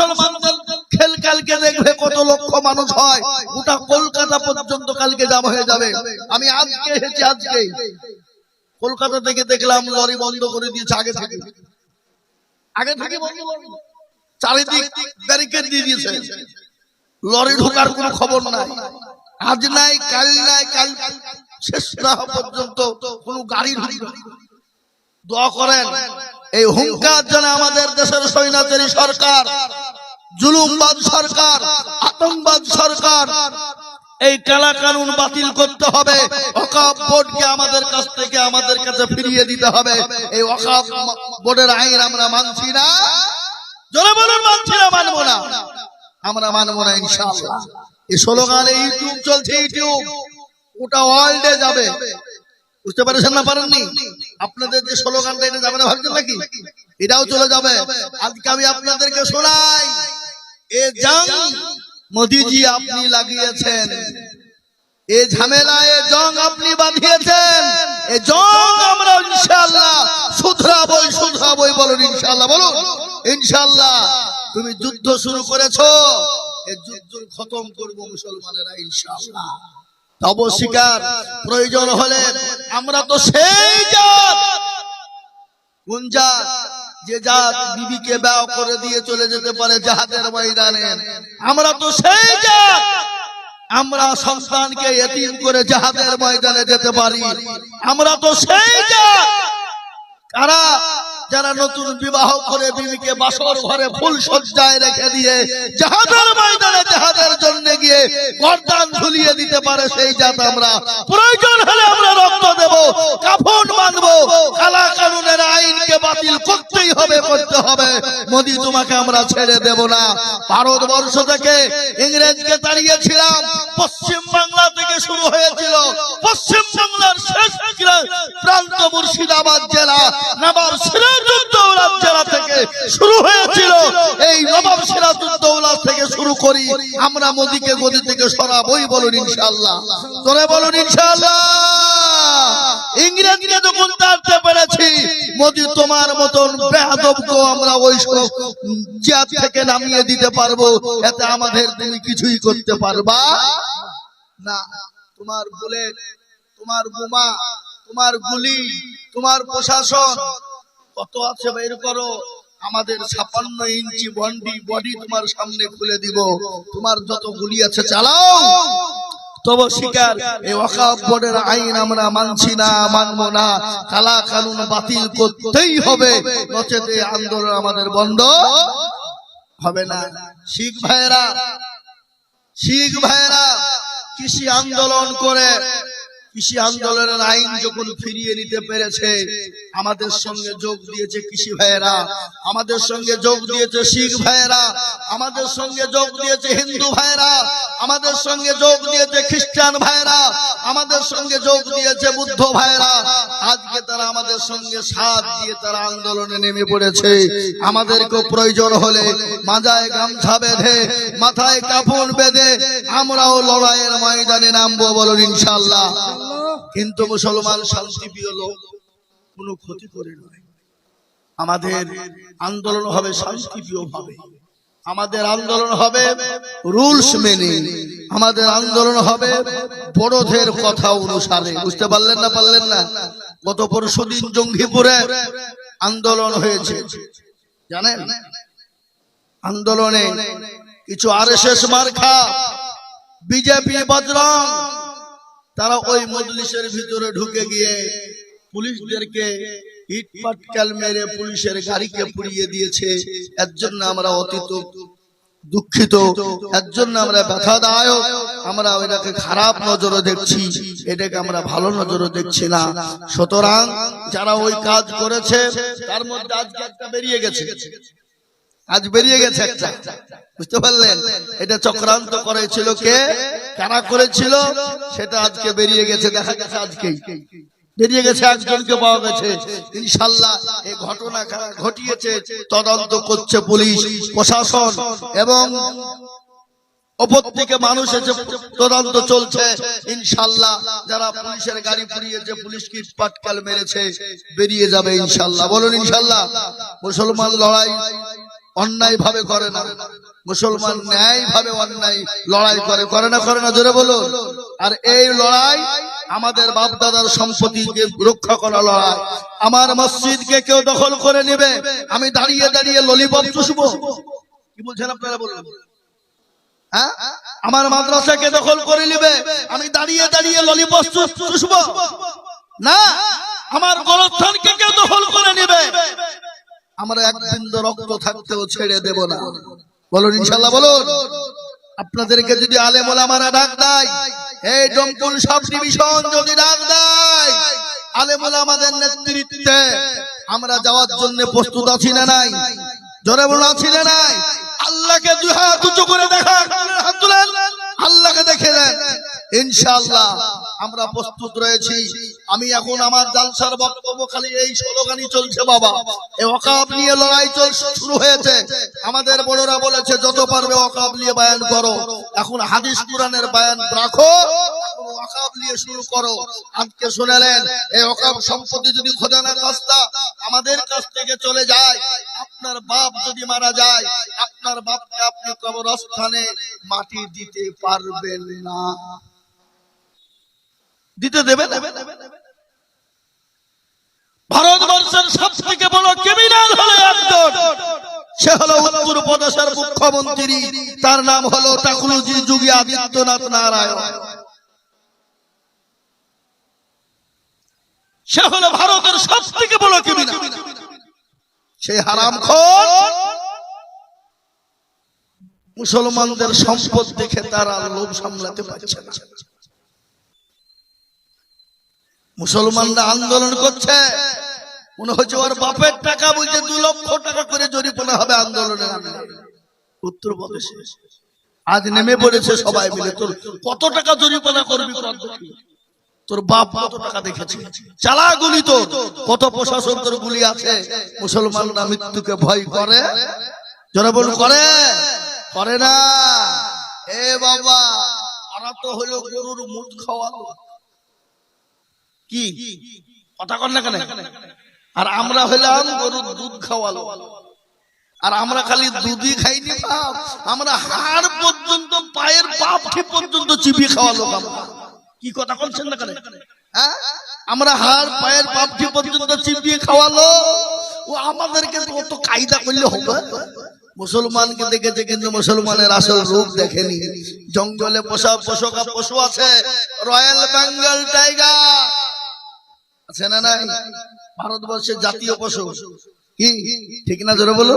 মুসলমানদের খেল কালকে দেখবে কত লক্ষ মানুষ হয়। গোটা কলকাতা পর্যন্ত কালকে জাম হয়ে যাবে। আমি আজকে এসেছি আজকে। কলকাতা থেকে দেখলাম লরি বন্ধ করে দিয়েছে আগে থেকে। আগে থেকে। চারিদিক ব্যারিকেড দিয়ে দিয়েছে। লরি ঢোকার কোনো খবর নাই। আজ নাই, কাল নাই, কাল শেষ না পর্যন্ত কোনো গাড়ি দোয়া করেন এই হুঙ্কার যেন আমাদের দেশের সৈন্যচারী সরকার, জুলুমবাদ সরকার, আতঙ্কবাদ সরকার, এই কালা কানুন বাতিল করতে হবে। ওকাব বোর্ডকে আমাদের কাছ থেকে আমাদের কাছে ফিরিয়ে দিতে হবে। এই ওকাব বোর্ডের আইন আমরা মানছি না। বলুন, মানছি না, মানবো না। আমরা মানবো না, ইনশাআল্লাহ। এই স্লোগানে ইউটিউব চলছে, ইউটিউব। ওটা ওয়ার্ল্ডে যাবে। বুঝতে পারছেন না পারেননি আপনাদের যে স্লোগানটা, এটা যাবে না ভাবছেন নাকি? এটাও চলে যাবে। আজকে আমি আপনাদেরকে শোনাই, এ জং মোদিজি আপনি লাগিয়েছেন। এ ঝামেলা, এ জং আপনি বাঁধিয়েছেন। এ জং আমরা ইনশাআল্লাহ শুধরাবই শুধরাবই বলুন, ইনশাআল্লাহ বলুন। ইনশাআল্লাহ, তুমি যুদ্ধ শুরু করেছ এই যুদ্ধ খতম করব মুসলমানেরা, ইনশাআল্লাহ। তব শিকার প্রয়োজন হলে আমরা তো সেই জাত। কোন জাত যে জাত বিবিকে ব্যয় করে দিয়ে চলে যেতে পারে জাহাজের ময়দানে, আমরা তো সেই জাত। আমরা সন্তানকে এতিম করে জাহাজের ময়দানে যেতে পারি। আমরা তো সেই জাত। কারা যারা নতুন বিবাহ করে বিবিকে বাসর ঘরে ফুল সজ্জায় রেখে দিয়ে জাহাজের ময়দানে জাহাজের জন্য গিয়ে গর্দান ঝুলিয়ে দিতে পারে সেই জাত আমরা। প্রয়োজন হলে আমরা রক্ত দেব, কাফন বাঁধবো কালা কানুনের আইনকে বাতিল করতেই হবে, করতে হবে। মোদি, তোমাকে আমরা ছেড়ে দেব না। ভারতবর্ষ থেকে ইংরেজকে তাড়িয়েছিলাম, পশ্চিম বাংলা থেকে শুরু হয়েছিল। পশ্চিম বাংলার শেষ প্রান্ত আমরা মোদিকে গদি থেকে সরাবই বলুন ইনশাআল্লাহ। তোরে বলুন ইনশাআল্লাহ। ইংরেজকে যখন তাড়তে পেরেছি, মোদি তোমার মতন বেহাদবকেও আমরা ওই জাত থেকে নামিয়ে দিতে পারব। এতে আমাদের তুমি কিছুই করতে পারবা না। তোমার বুলেট তোমার বোমা তোমার গুলি, তোমার প্রশাসন, কত আছে বের করো। আমাদের ছাপান্ন ইঞ্চি বন্ডি বডি তোমার সামনে খুলে দিব। তোমার যত গুলি আছে চালাও। শিকার আইন মানছি না না। কালা কানুন বাতিল করতেই হবে। আন্দোলন আমাদের বন্ধ হবে না। শিখ ভাইরা শিখ ভাইরা কৃষি আন্দোলন করে কৃষি আন্দোলনের আইন যখন ফিরিয়ে নিতে পেরেছে, আমাদের সঙ্গে যোগ দিয়েছে কৃষি ভাইয়েরা, আমাদের সঙ্গে যোগ দিয়েছে শিখ ভাইয়েরা, আমাদের সঙ্গে যোগ দিয়েছে হিন্দু ভাইয়েরা, আমাদের সঙ্গে যোগ দিয়েছে খ্রিস্টান ভাইয়েরা, আমাদের সঙ্গে যোগ দিয়েছে বুদ্ধ ভাইয়েরা। আজকে তারা আমাদের সঙ্গে সাথ দিয়ে তারা আন্দোলনে নেমে পড়েছে। আমাদেরকে প্রয়োজন হলে মাজায় গামছা বেঁধে, মাথায় কাপড় বেঁধে আমরাও লড়াইয়ের ময়দানে নামবো বলুন ইনশাল্লাহ কিন্তু মুসলমান, শান্তিপ্রিয় লোক, কোনো ক্ষতি করে নয়। আমাদের আন্দোলন হবে শান্তিপ্রিয় ভাবে আমাদের আন্দোলন হবে রুলস মেনে। আমাদের আন্দোলন হবে বড়দের কথা অনুসারে। বুঝতে পারলেন না পারলেন না? গত পরশু দিন জঙ্গিপুরে আন্দোলন হয়েছে। জানেন? আন্দোলনে কিছু আর এস এস মার্খা বিজেপি, বজরং তারা ওই মজলিসের ভিতরে ঢুকে গিয়ে পুলিশদেরকে ইট পাটকেল মেরে পুলিশের গাড়িকে পুড়িয়ে দিয়েছে। এর জন্য আমরা অতীত দুঃখিত। এর জন্য আমরা ব্যথাদায়ক আমরা এটাকে খারাপ নজরে দেখছি। এটাকে আমরা ভালো নজরে দেখছি না। সুতরাং যারা ওই কাজ করেছে, তার মধ্যে আজকে একটা বেরিয়ে গেছে। আজ বেরিয়ে গেছে একটা। বুঝতে পারলেন? এটা চক্রান্ত করেছিল কে? কারা করেছিল? সেটা আজকে বেরিয়ে গেছে, দেখা গেছে আজকেই। বেরিয়ে গেছে একজনকে পাওয়া গেছে। ইনশাল্লাহ এই ঘটনা ঘটিয়েছে, তদন্ত করছে পুলিশ, প্রশাসন এবং মানুষ তদন্ত চলছে। ইনশাল্লাহ যারা পুলিশের গাড়ি পুড়িয়েছে, পুলিশ কি পাটকাল মেরেছে, বেরিয়ে যাবে ইনশাল্লাহ। বলুন ইনশাল্লাহ, মুসলমান লড়াই অন্যায় ভাবে করে না। মুসলমান ন্যায় ভাবে অন্যায় লড়াই করে। করে না করে না, জোরে বলুন। আর এই লড়াই আমাদের বাপ দাদার সম্পত্তিকে রক্ষা করা লড়াই। আমার মসজিদকে কেউ দখল করে নেবে। আমি দাঁড়িয়ে দাঁড়িয়ে ললিপপ চুষবো। কি বলছেন আপনারা বলুন? হ্যাঁ? আমার মাদ্রাসাকে দখল করে নেবে। আমি দাঁড়িয়ে দাঁড়িয়ে ললিপপ চুষ- চুষবো। না, আমার গণস্থানকে কেউ দখল করে নেবে। আমরা এক বিন্দু রক্ত থাকতেও ছেড়ে দেব না। বলুন, ইনশাল্লাহ বলুন। আপনাদেরকে যদি আলেম ওলামারা ডাক দেয়, এই ডমকুল সাব ডিভিশন যদি ডাক দেয়, আলেম ওলামাদের নেতৃত্বে আমরা যাওয়ার জন্য প্রস্তুত আছি না নাই? জোরে বলুন, আছি না নাই? আল্লাহকে দুই হাত উঁচু করে দেখা হাত তুলেন আল্লাহকে দেখে নেন। ইনশাআল্লাহ আমরা প্রস্তুত রয়েছি। আমি এখন আমার জালসার বক্তব্য খালি এই স্লোগানই চলছে বাবা। এই অকাব নিয়ে লড়াই চল শুরু হয়েছে। আমাদের বড়রা বলেছে যত পারবে অকাব নিয়ে বায়ান করো। এখন হাদিস কোরআনের বায়ান রাখো। এখন নিয়ে শুরু করো। আজকে শুনেলেন এই অকাব সম্পত্তি যদি খোদানা কাস্তা আমাদের কাছ থেকে চলে যায় আপনার বাপ যদি মারা যায় আপনার বাপকে আপনি কবরস্থানে মাটি দিতে পারবেন না। দিতে দেবে ভারতবর্ষের সব থেকে বড় ক্রিমিনাল হলো একজন। সে হলো উত্তর প্রদেশের মুখ্যমন্ত্রী। তার নাম হলো টাকুলুজি যোগী আদিত্যনাথ নারায়ণ। সে হলো ভারতের সব থেকে বড় ক্রিমিনাল সেই হারাম মুসলমানদের সম্পদ দেখে তারা লোভ সামলাতে পারছে না। মুসলমানরা আন্দোলন করছে। মনে হচ্ছে ওর বাপের টাকা বলছে, দু লক্ষ টাকা করে জরিমানা হবে আন্দোলনের উত্তরপ্রদেশে আজ নেমে পড়েছে সবাই মিলে। তোর কত টাকা জরিমানা করবি তোর বাপ কত টাকা দেখেছে? চালা গুলি তো কত প্রশাসন তোর গুলি আছে। মুসলমানরা মৃত্যুকে ভয় করে। জনবল করে? করে না। এ বাবা ওরা তো হলো গরুর মুখ খাওয়ালো কি? কথা কর না কেন? আর আমরা হইলাম গরুর দুধ খাওয়ালো। আর আমরা খালি দুধই খাইনি, বাপ। আমরা হাড় পর্যন্ত, পায়ের পাপ পর্যন্ত চিবিয়ে খাওয়ালো আমরা কি কথা বলছেন না কেন? হ্যাঁ? আমরা হাড়, পায়ের পাপটি পর্যন্ত চিবিয়ে খাওয়ালো। ও আমাদেরকে কত কায়দা করলে হবে? মুসলমানকে দেখেছে কিন্তু মুসলমানের আসল রূপ দেখেনি। জঙ্গলে পোষা পোষকা পশু আছে। Royal Bengal tiger. আছে না নাই? ভারতবর্ষের জাতীয় পশু। কি? ঠিক না জোরে বলো?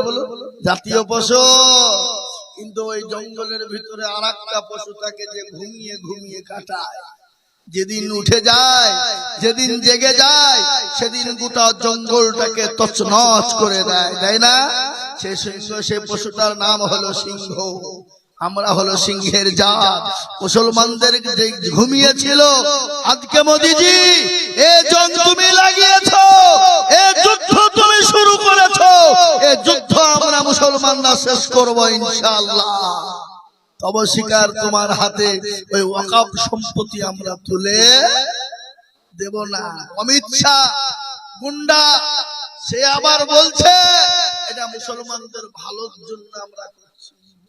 জাতীয় পশু। কিন্তু ওই জঙ্গলের ভিতরে আর একটা পশু থাকে যে ঘুমিয়ে ঘুমিয়ে কাটায়। যেদিন উঠে যায়, যেদিন জেগে যায়, সেদিন গোটা জঙ্গলটাকে তছনছ করে দেয়। তাই না? সে সিংহ সে পশুটার নাম হলো সিংহ। আমরা হলো সিংহের জাত। মুসলমানদের ঘুমিয়েছিল আজকে মোদিজি এ জং তুমি লাগিয়েছ এ যুদ্ধ তুমি শুরু করেছ এ যুদ্ধ আমরা মুসলমানরা শেষ করব ইনশাআল্লাহ। তব শিকার তোমার হাতে ওই ওয়াকাব সম্পত্তি আমরা তুলে দেব না। অমিত শাহ গুন্ডা সে আবার বলছে এটা মুসলমানদের ভালোর জন্য আমরা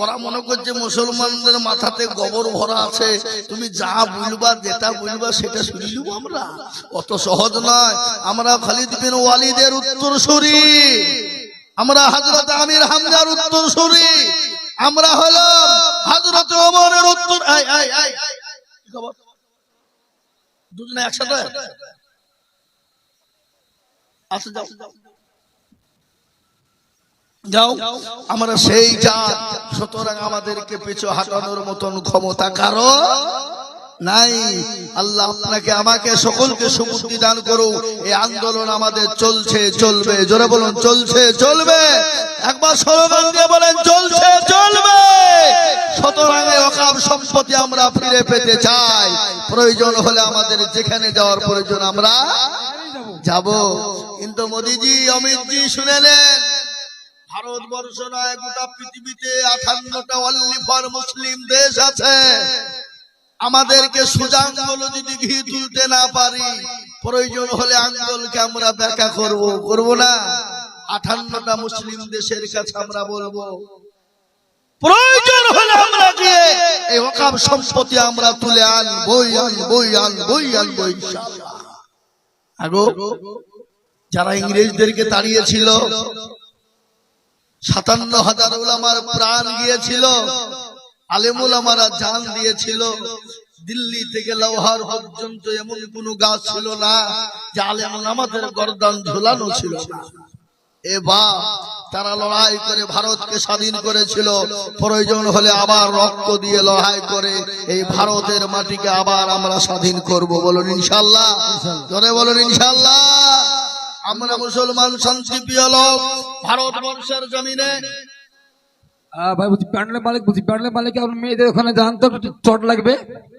ওরা মনে করছে মুসলমানদের মাথাতে গোবর ভরা আছে। তুমি যা বলবা, যেটা বলবা, সেটা শুনে আমরা। অত সহজ নয়। আমরা খালিদ বিন ওয়ালিদের উত্তর সুরি আমরা হজরত আমির হামজার উত্তর সুরি আমরা হলো হজরত ওমরের উত্তর আই আই আই দুজনে একসাথে? আসো যাও। যাও আমরা সেই জাত সুতরাং আমাদেরকে পিছু হাঁটানোর মতন ক্ষমতা কারও নাই। আল্লাহ আপনাকে আমাকে সকলকে সুবুদ্ধি দান করো এই আন্দোলন আমাদের চলছে চলবে। জোরে বলুন চলছে চলবে। একবার স্লোগান দিয়ে বলেন চলছে চলবে। সুতরাং অকাম সম্পত্তি আমরা ফিরে পেতে চাই। প্রয়োজন হলে আমাদের যেখানে যাওয়ার প্রয়োজন আমরা যাব। কিন্তু মোদিজি অমিতজি শুনে নেন। ভারতবর্ষ নয়, গোটা পৃথিবীতে আঠান্নটা অনলি ফর মুসলিম দেশ আছে। আমাদেরকে সুজাঙ্গল যদি ঘি তুলতে না পারি, প্রয়োজন হলে আঙ্গলকে আমরা ব্যাখ্যা করব। করব না। আঠান্নটা মুসলিম দেশের কাছে আমরা বলব। প্রয়োজন হলে আমরা গিয়ে এই ওকাব সম্পত্তি আমরা তুলে আনবই আনবই আনবই আনব ইনশাআল্লাহ। আগো, যারা ইংরেজদেরকে তাড়িয়েছিল সাতান্ন হাজার ওলামার প্রাণ গিয়েছিল, আলেমুল আমারা জান দিয়েছিল। দিল্লি থেকে লৌহার পর্যন্ত এমন কোন গাছ ছিল না যে আলেমুল আমাদের গরদান ঝোলানো ছিল এ তারা লড়াই করে ভারতকে স্বাধীন করেছিল। প্রয়োজন হলে আবার রক্ত দিয়ে লড়াই করে এই ভারতের মাটিকে আবার আমরা স্বাধীন করব বলুন ইনশাল্লাহ বলুন ইনশাল্লাহ আমরা মুসলমান শান্তিপ্রিয় লোক ভারতবর্ষের জমিনে ভাই বলছি প্যান্ডেলের মালিক বলছি প্যান্ডেলের মালিক আপনি মেয়েদের ওখানে যান তো চট লাগবে।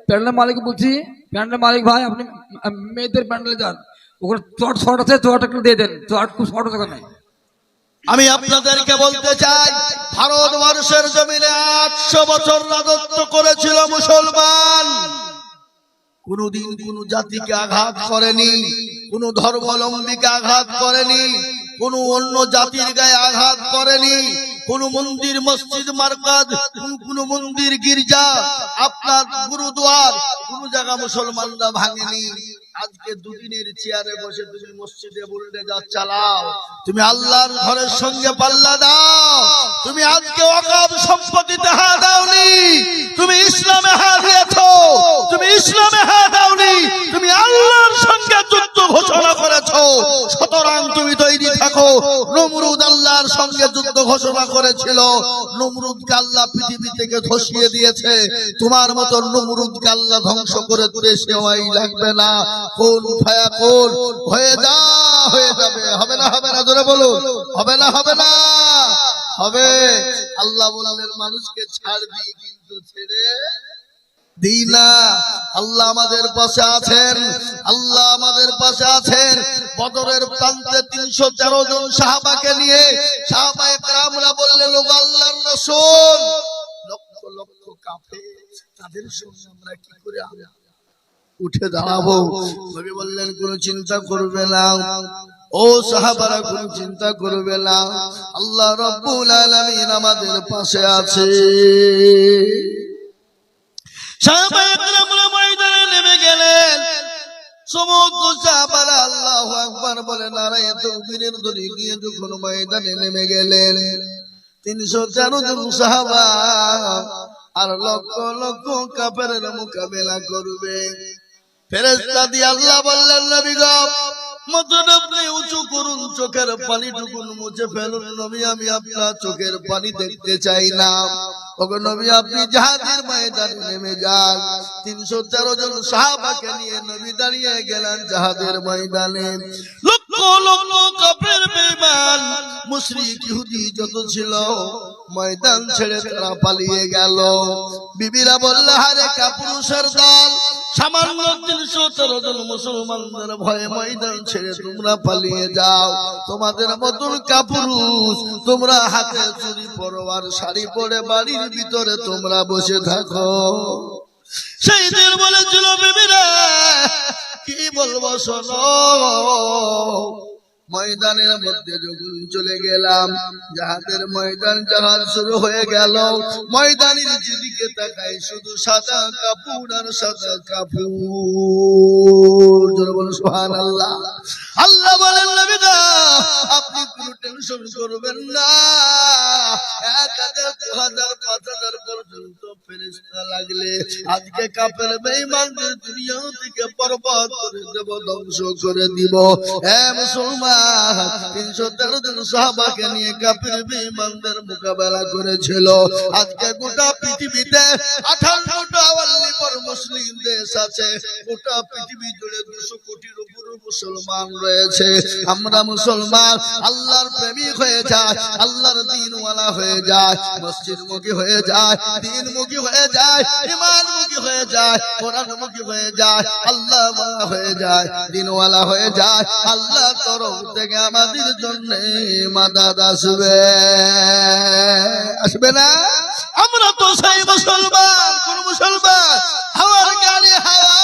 প্যান্ডেলের মালিক বলছি প্যান্ডেলের মালিক ভাই আপনি মেয়েদের প্যান্ডেলে যান। ওখানে চট শর্ট আছে চট একটু দিয়ে দেন চট খুব শর্ট আছে ওখানে। আমি আপনাদেরকে বলতে চাই ভারতবর্ষের জমিনে আটশো বছর রাজত্ব করেছিল মুসলমান। কোনদিন কোন জাতিকে আঘাত করেনি। কোন ধর্মাবলম্বীকে আঘাত করেনি, কোন অন্য জাতির গায়ে আঘাত করেনি, কোন মন্দির মসজিদ মার্কাজ, কোন মন্দির গির্জা আপনার গুরুদুয়ার কোন জায়গা মুসলমানরা ভাঙেনি। আজকে দুদিনের চেয়ারে বসে তুমি মসজিদে বললে যা চালাও। তুমি আল্লাহর ঘরের সঙ্গে পাল্লা দাও। তুমি আজকে অকাব সম্পত্তিতে হা দাওনি। তুমি ইসলামে হা দিয়েছ। তুমি ইসলামে হা দাওনি। তুমি আল্লাহর সঙ্গে যুদ্ধ ঘোষণা করেছ। সুতরাং তুমি তৈরি থাকো। নমরুদ আল্লাহর সঙ্গে যুদ্ধ ঘোষণা করেছিল। নমরুদকে আল্লাহ পৃথিবী থেকে ধসিয়ে দিয়েছে। তোমার মতো নমরুদকে আল্লাহ ধ্বংস করে দিতে সেওয়াই লাগবে না। কোন ফায়া কোন হয়ে যা, হয়ে যাবে। হবে না হবে না, জোরে বলুন। হবে না হবে না। হবে। আল্লাহ বললেন, মানুষকে ছাড় দিয়ে কিন্তু ছেড়ে দিই না। আল্লাহ আমাদের পাশে আছেন। আল্লাহ আমাদের পাশে আছেন। বদরের প্রান্তে তিনশো তেরো জন সাহাবাকে নিয়ে সাহাবা একরামরা বললেন লোক আল্লাহর রসুল, লক্ষ লক্ষ কাফে তাদের সঙ্গে আমরা কি করে আ- উঠে দাঁড়াবো। নবী বললেন, কোনো চিন্তা করবে না। ও সাহাবারা, কোনো চিন্তা করবে না। আল্লাহ রব্বুল আলামিন আমাদের পাশে আছে। সমস্ত ময়দানে নেমে গেলেন। তিনশো আর লক্ষ লক্ষ কাপের মোকাবেলা করবে। ফেরেস্তা দিয়ে আল্লাহ বললেন, নবী গো মতন আপনি উঁচু করুন, চোখের পানি টুকুন মুছে ফেলুন। নবী, আমি আপনার চোখের পানি দেখতে চাই না। নবী, আপনি ময়দানে নেমে যান। তিনশো তেরো জন নিয়ে নবী দাঁড়িয়ে গেলেন ময়দানে। যত ছিল, ময়দান ছেড়ে তারা পালিয়ে গেল। বিবিরা বলল, হারে কাপুরুষের দল সামান্য তিনশো তেরো জন মুসলমানদের ভয়ে ময়দান ছেড়ে তোমরা পালিয়ে যাও। তোমাদের মতন কাপুরুষ, তোমরা হাতে চুরি, পরোয়ার, শাড়ি পরে বাড়ির ভিতরে তোমরা বসে থাকো। সেই দিন বলেছিল, বিবিরা, কি বলব শোনো? ময়দানের মধ্যে যখন চলে গেলাম, জাহাজের ময়দান জাহাজ শুরু হয়ে গেল। ময়দানের যেদিকে তাকাই, শুধু সাদা কাপড় আর সাদা কাপড়। বলো আল্লাহ আল্লাহ বলেন আপনি কোনো টেনশন করবেন না। দু হাজার, পাঁচ হাজার পর্যন্ত ফেরেশতা লাগলে আজকে কাপের বেঈমানদের দুনিয়া থেকে বরবাদ করে দেব, ধ্বংস করে দিব। এ মুসলমান তিনশো তেরো জন সাহাবাকে নিয়ে কাপের বেঈমানদের মোকাবেলা করেছিল। আজকে গোটা পৃথিবীতে পর মুসলিম দেশ আছে গোটা পৃথিবী জুড়ে দুশো কোটির মুসলমান রয়েছে। আমরা মুসলমান, আল্লাহর প্রেমিক হয়ে যায়, আল্লাহর দিনওয়ালা হয়ে যায় মসজিদ মুখী হয়ে যায় দিন মুখী হয়ে যায় ইমান মুখী হয়ে যায় কোরআন মুখী হয়ে যায় আল্লাহ হয়ে যায়, দিনওয়ালা হয়ে যায়, আল্লাহ তরফ থেকে আমাদের জন্য মাদাদ আসবে। আসবে না? আমরা তো সেই মুসলমান, কোন মুসলমান, হাওয়ার গাড়ি হাওয়ায়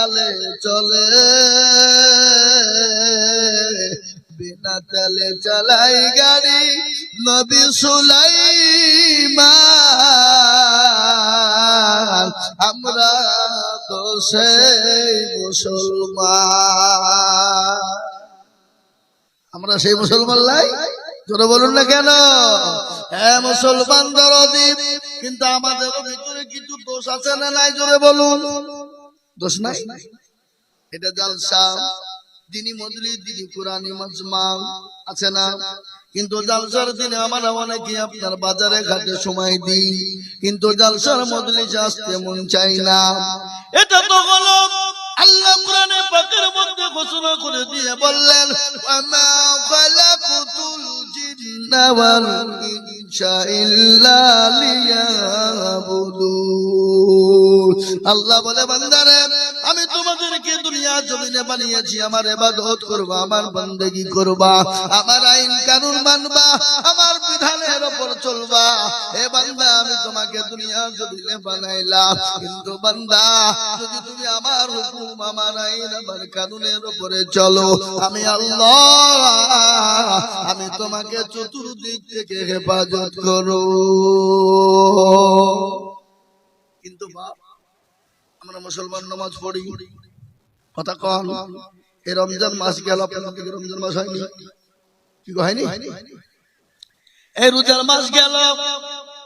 তেলে চলে। বিনা তেলে চালাই গাড়ি নবী সুলাইমান। আমরা তো মুসলমান। আমরা সেই মুসলমান লাই? জোরে বলুন না কেন? হ্যাঁ মুসলমান দরদি, কিন্তু আমাদের ভিতরে কিছু দোষ আছে না নাই? জোরে বলুন। দোষ নাই? এটা জালসা দিনী মজলি দিনী পুরানি মজমা আছে না? কিন্তু জালসার দিনে আমরা অনেকে আপনার বাজারে ঘাটে সময় দিই, কিন্তু জালসার মজলি আসতে মন চাই না। এটা তো হলো আল্লাহ কোরআনে পাকের মধ্যে ঘোষণা করে দিয়ে বললেন ওয়ামা খালাকুতুল জিন্না ওয়াল ইনসা। আল্লাহ বলে, বান্দারে, আমি তোমাদেরকে দুনিয়া জমিনে বানিয়েছি, আমার এবাদত করবা, আমার বন্দেগী করবা, আমার আইন কানুন মানবা, আমার বিধানের উপর চলবা। হে বান্দা, আমি তোমাকে দুনিয়া জমিনে বানাইলাম, কিন্তু বান্দা, যদি তুমি আমার হুকুম, আমার আইন, আমার কানুনের ওপরে চলো, আমি আল্লাহ, আমি তোমাকে চতুর্দিক থেকে হেফাজত করো। কিন্তু বাপ, আমরা মুসলমান নামাজ পড়ি। কথা কন, এই রমজান মাস গেল আপনার দিকে রমজান মাস হয়নি? কি হয়নি? এই রোজার মাস গেল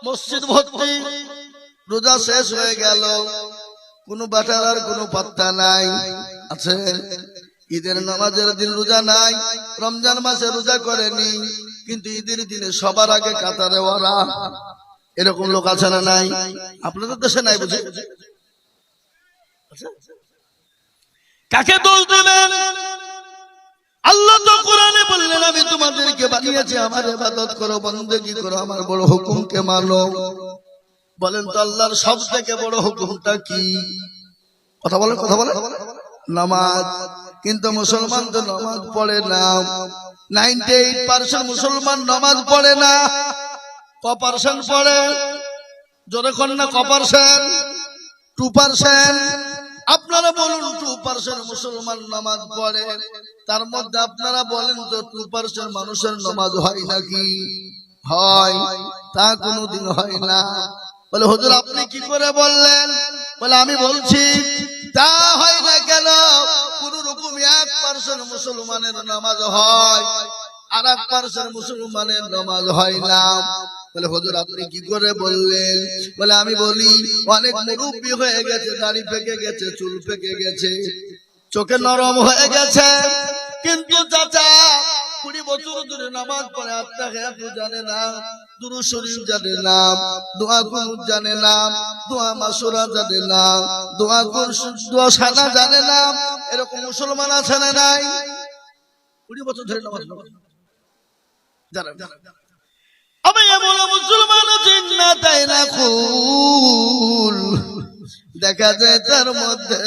মসজিদ ভর্তি? রোজা শেষ হয়ে গেল। কোনো বাটার আর কোনো পাত্তা নাই। আছে ঈদের নামাজের দিন রোজা নাই। রমজান মাসে রোজা করেনি। কিন্তু ঈদের দিনে সবার আগে কাতারে ওরা এরকম লোক আছে না নাই? আপনাদের দেশে নাই বুঝে? কাকে দোষ দেবেন আল্লাহ তো কোরআনে বললেন, আমি তোমাদেরকে বানিয়েছি, আমার ইবাদত করো, বন্দেগি করো, আমার বড় হুকুমকে মানো। বলেন তো আল্লাহর সব থেকে বড় হুকুমটা কি? কথা বলেন কথা বলেন। নামাজ। কিন্তু মুসলমান তো নামাজ পড়ে না। নাইনটি এইট পার্সেন্ট মুসলমান নামাজ পড়ে না। ক পার্সেন্ট পড়ে। জোরে না ক পার্সেন্ট টু আপনারা বলুন টু পার্সেন্ট মুসলমান নামাজ পড়ে। তার মধ্যে আপনারা বলেন তো টু পার্সেন্ট মানুষের নামাজ হয় নাকি? হয়। তা কোনোদিন হয় না। বলে, হুজুর, আপনি কি করে বললেন? বলে, আমি বলছি, তা হয় না। এক পার্সেন্ট মুসলমানের নামাজ হয় আর এক পার্সেন্ট মুসলমানের নামাজ হয় না। বলে, হজুর, আপনি কি করে বললেন? বলে, আমি বলি, অনেক মুরব্বী হয়ে গেছে, দাড়ি পেকে গেছে, চুল পেকে গেছে, চোখে নরম হয়ে গেছে, কিন্তু চাচা কুড়ি বছর ধরে নামাজ পড়ে আত্মা হেতু জানে না। দুরু জানে জানে দোয়া জানে দোয়া কুন দোয়া জানে এরকম মুসলমান আছে নাই? কুড়ি বছর ধরে আমি মুসলমান না, তাই না দেখা যায় তার মধ্যে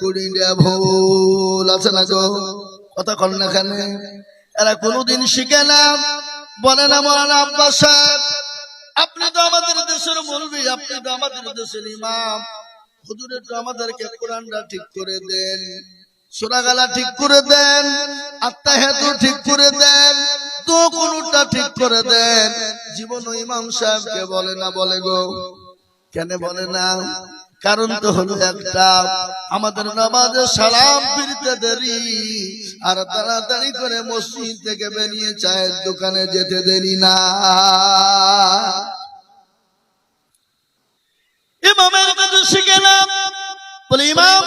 কুড়িটা ভুল আছে না গো? কথা কল না এরা কোনোদিন শিখে না। বলে না মরানা আব্বাস আপনি তো আমাদের দেশের মৌলবী আপনি তো আমাদের দেশের ইমাম। হুজুর, একটু আমাদেরকে কোরআনটা ঠিক করে দেন সোনাগালা ঠিক করে দেন আত্মা হেতু ঠিক করে দেন, তো কোনটা ঠিক করে দেন। জীবন ইমাম সাহেবকে বলে না, বলে গো। কেন বলে না? কারণ তো হলো একটা, আমাদের নামাজে সালাম ফিরতে দেরি। আর তাড়াতাড়ি করে মসজিদ থেকে বেরিয়ে চায়ের দোকানে যেতে দেরি না। ইমামের কাছে শিখে না বলে, ইমাম